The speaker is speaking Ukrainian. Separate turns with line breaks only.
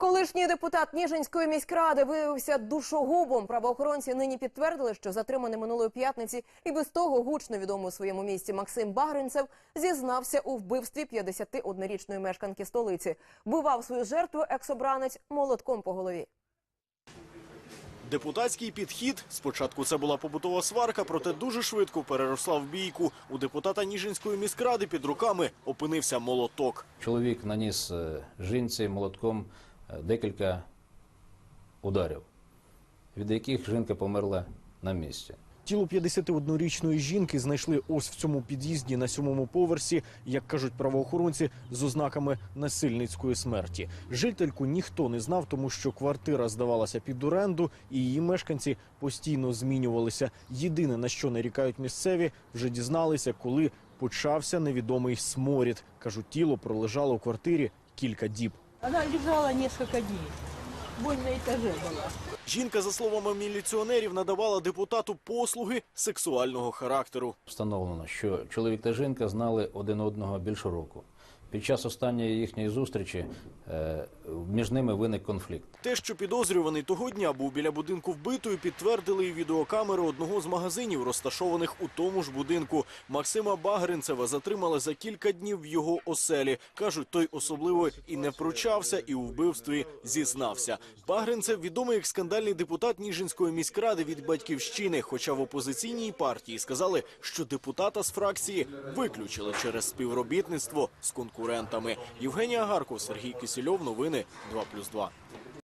Колишній депутат Ніжинської міськради виявився душогубом. Правоохоронці нині підтвердили, що затриманий минулої п'ятниці і без того гучно відомий у своєму місті Максим Багринцев зізнався у вбивстві 51-річної мешканки столиці. Вбивав свою жертву екс-обранець молотком по голові.
Депутатський підхід. Спочатку це була побутова сварка, проте дуже швидко переросла в бійку. У депутата Ніжинської міськради під руками опинився молоток.
Чоловік наніс е, жінці молотком декілька ударів, від яких жінка померла на місці.
Тіло 51-річної жінки знайшли ось в цьому під'їзді на сьомому поверсі, як кажуть правоохоронці, з ознаками насильницької смерті. Жительку ніхто не знав, тому що квартира здавалася під оренду, і її мешканці постійно змінювалися. Єдине на що нарікають місцеві, вже дізналися, коли почався невідомий сморід. кажуть, тіло пролежало в квартирі кілька діб.
Она лежала несколько днів. Боль на етажі була.
Жінка, за словами міліціонерів, надавала депутату послуги сексуального характеру.
Встановлено, що чоловік та жінка знали один одного більше року. Під час останньої їхньої зустрічі е, між ними виник конфлікт.
Те, що підозрюваний того дня був біля будинку вбитою, підтвердили і відеокамери одного з магазинів, розташованих у тому ж будинку. Максима Багринцева затримали за кілька днів в його оселі. Кажуть, той особливо і не пручався, і у вбивстві зізнався. Багринцев відомий як скандальний депутат Ніжинської міськради від батьківщини. Хоча в опозиційній партії сказали, що депутата з фракції виключили через співробітництво з конкурентами. Євгенія Гарков, Сергій Кисельов. Новини 2+,2.